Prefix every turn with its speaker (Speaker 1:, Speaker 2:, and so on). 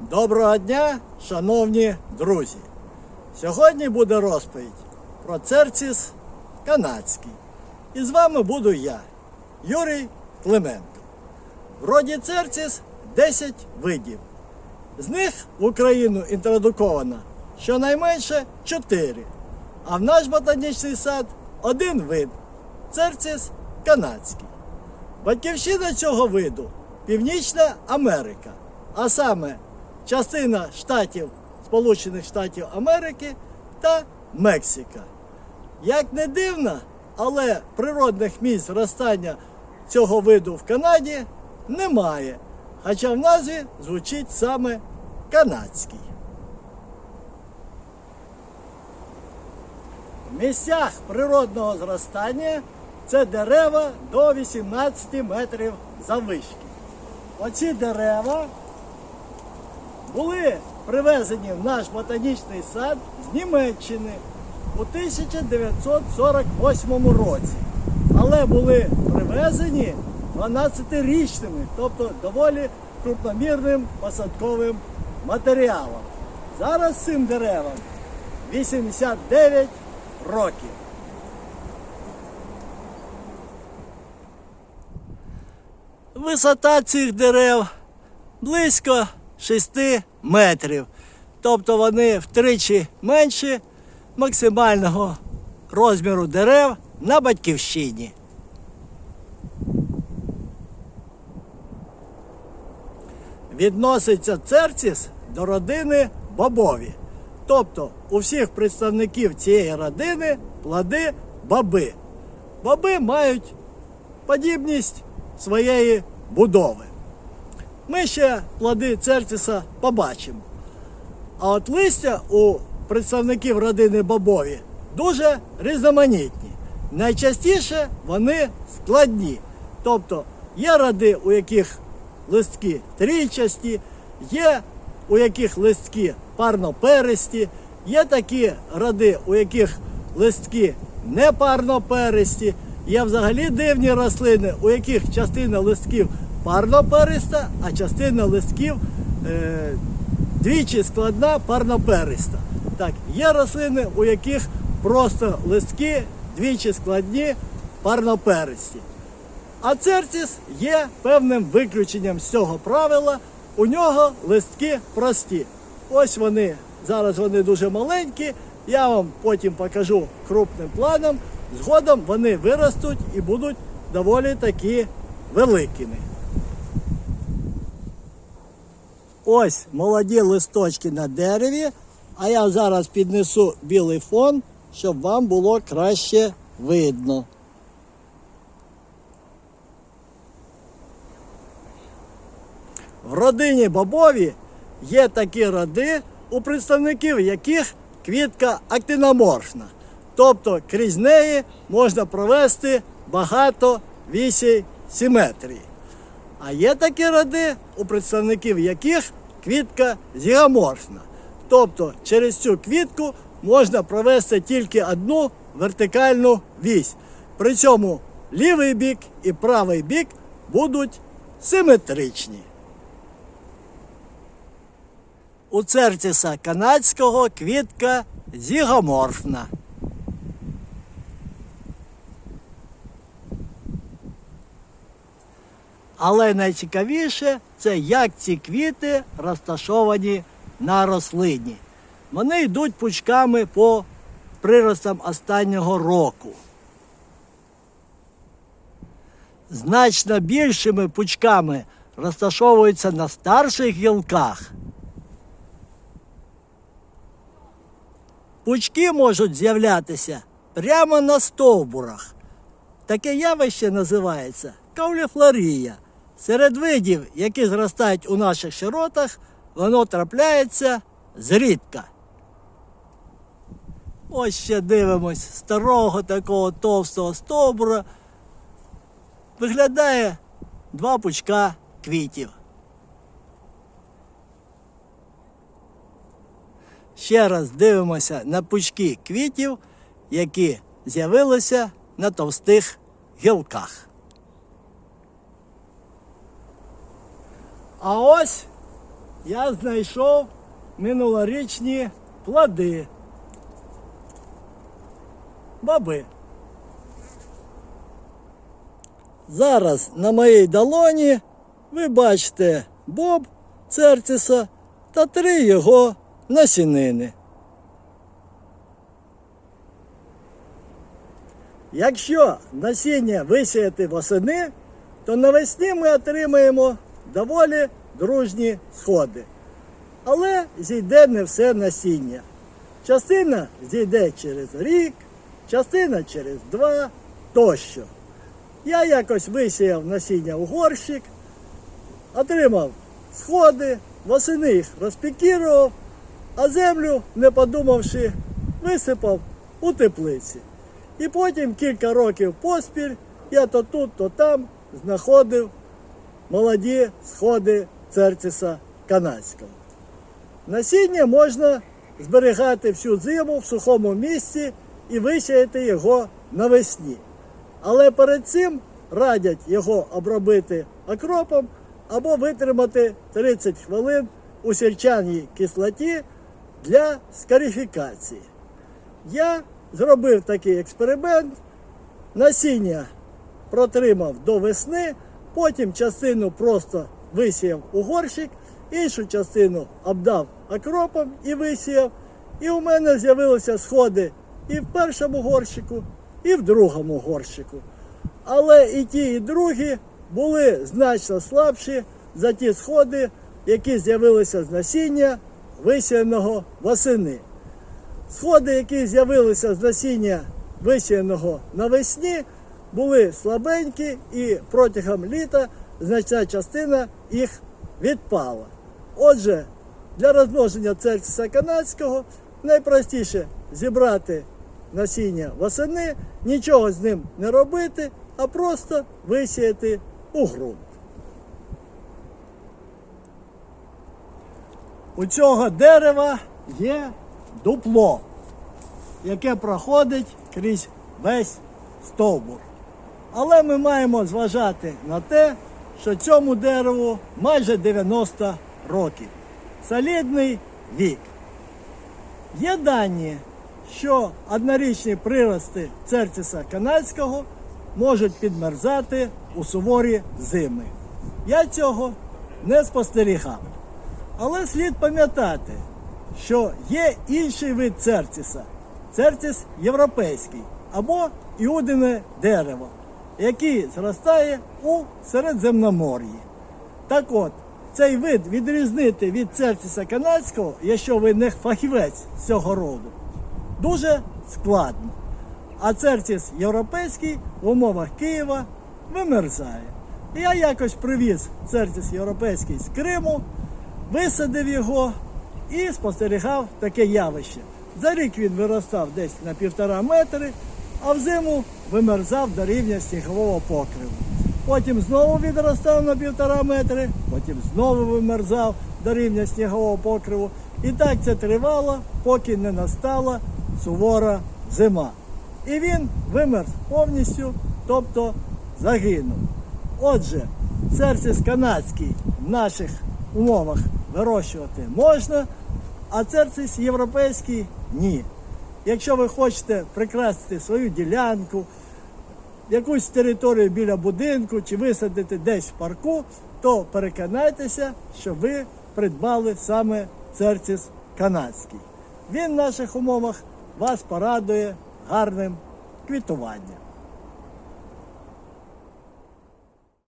Speaker 1: Доброго дня, шановні друзі! Сьогодні буде розповідь про церціс канадський. І з вами буду я, Юрій Клименко. В роді церціс 10 видів. З них в Україну інтродуковано щонайменше 4. А в наш ботанічний сад один вид церціс канадський. Батьківщина цього виду Північна Америка, а саме частина штатів Сполучених Штатів Америки та Мексика. Як не дивно, але природних місць зростання цього виду в Канаді немає, хоча в назві звучить саме канадський. В місцях природного зростання це дерева до 18 метрів заввишки. Оці дерева були привезені в наш ботанічний сад з Німеччини у 1948 році, але були привезені 12-річними, тобто доволі крупномірним посадковим матеріалом. Зараз цим деревам 89 років. Висота цих дерев близько 6 метрів. Тобто вони втричі менші максимального розміру дерев на батьківщині. Відноситься церціс до родини бобові. Тобто у всіх представників цієї родини плоди баби. Баби мають подібність своєї будови. Ми ще плоди церціса побачимо. А от листя у представників родини бобові дуже різноманітні. Найчастіше вони складні. Тобто є роди, у яких листки трійчасті, є у яких листки парноперисті, є такі роди, у яких листки не парноперисті, є взагалі дивні рослини, у яких частина листків парнопериста, а частина листків е, двічі складна парнопериста. Так, є рослини, у яких просто листки двічі складні парноперисті. А церціс є певним виключенням з цього правила. У нього листки прості. Ось вони, зараз вони дуже маленькі. Я вам потім покажу крупним планом. Згодом вони виростуть і будуть доволі такі великими. Ось молоді листочки на дереві, а я зараз піднесу білий фон, щоб вам було краще видно. В родині бобові є такі роди, у представників яких квітка актиноморфна. Тобто крізь неї можна провести багато вісій симетрії. А є такі роди, у представників яких квітка зігоморфна. Тобто через цю квітку можна провести тільки одну вертикальну вісь. При цьому лівий бік і правий бік будуть симетричні. У церціса канадського квітка зігоморфна. Але найцікавіше це як ці квіти розташовані на рослині. Вони йдуть пучками по приростам останнього року. Значно більшими пучками розташовуються на старших гілках. Пучки можуть з'являтися прямо на стовбурах. Таке явище називається кауліфлорія. Серед видів, які зростають у наших широтах, воно трапляється зрідка. Ось ще дивимось старого такого товстого стовбура. Виглядає два пучка квітів. Ще раз дивимося на пучки квітів, які з'явилися на товстих гілках. А ось я знайшов минулорічні плоди. Баби. Зараз на моїй долоні ви бачите боб церциса та три його насінини. Якщо насіння висіяти восени, то навесні ми отримаємо доволі дружні сходи. Але зійде не все насіння. Частина зійде через рік, частина через два тощо. Я якось висіяв насіння у горщик, отримав сходи, восени їх розпікірував, а землю, не подумавши, висипав у теплиці. І потім кілька років поспіль я то тут, то там знаходив молоді сходи церциса канадського. Насіння можна зберігати всю зиму в сухому місці і висіяти його навесні. Але перед цим радять його обробити окропом або витримати 30 хвилин у сірчаній кислоті для скарифікації. Я зробив такий експеримент. Насіння протримав до весни, потім частину просто висіяв у горщик, іншу частину обдав окропом і висіяв. І у мене з'явилися сходи і в першому горщику, і в другому горщику. Але і ті, і другі були значно слабші за ті сходи, які з'явилися з насіння висіяного восени. Сходи, які з'явилися з насіння висіяного навесні, були слабенькі і протягом літа значна частина їх відпала. Отже, для розмноження церциса канадського найпростіше зібрати насіння восени, нічого з ним не робити, а просто висіяти у ґрунт. У цього дерева є дупло, яке проходить крізь весь стовбур. Але ми маємо зважати на те, що цьому дереву майже 90 років. Солідний вік. Є дані, що однорічні прирости церциса канадського можуть підмерзати у суворі зими. Я цього не спостерігав. Але слід пам'ятати, що є інший вид церциса церцис європейський або іудине дерево, який зростає у Середземномор'ї. Так от, цей вид відрізнити від церциса канадського, якщо ви не фахівець цього роду, дуже складно. А церцис європейський в умовах Києва вимерзає. Я якось привіз церцис європейський з Криму, висадив його і спостерігав таке явище. За рік він виростав десь на півтора метри, а взиму вимерзав до рівня снігового покриву. Потім знову відростав на півтора метри, потім знову вимерзав до рівня снігового покриву. І так це тривало, поки не настала сувора зима. І він вимерз повністю, тобто загинув. Отже, церцис канадський в наших умовах вирощувати можна, а церцис європейський ні. Якщо ви хочете прикрасити свою ділянку, якусь територію біля будинку чи висадити десь в парку, то переконайтеся, що ви придбали саме церціс канадський. Він в наших умовах вас порадує гарним квітуванням.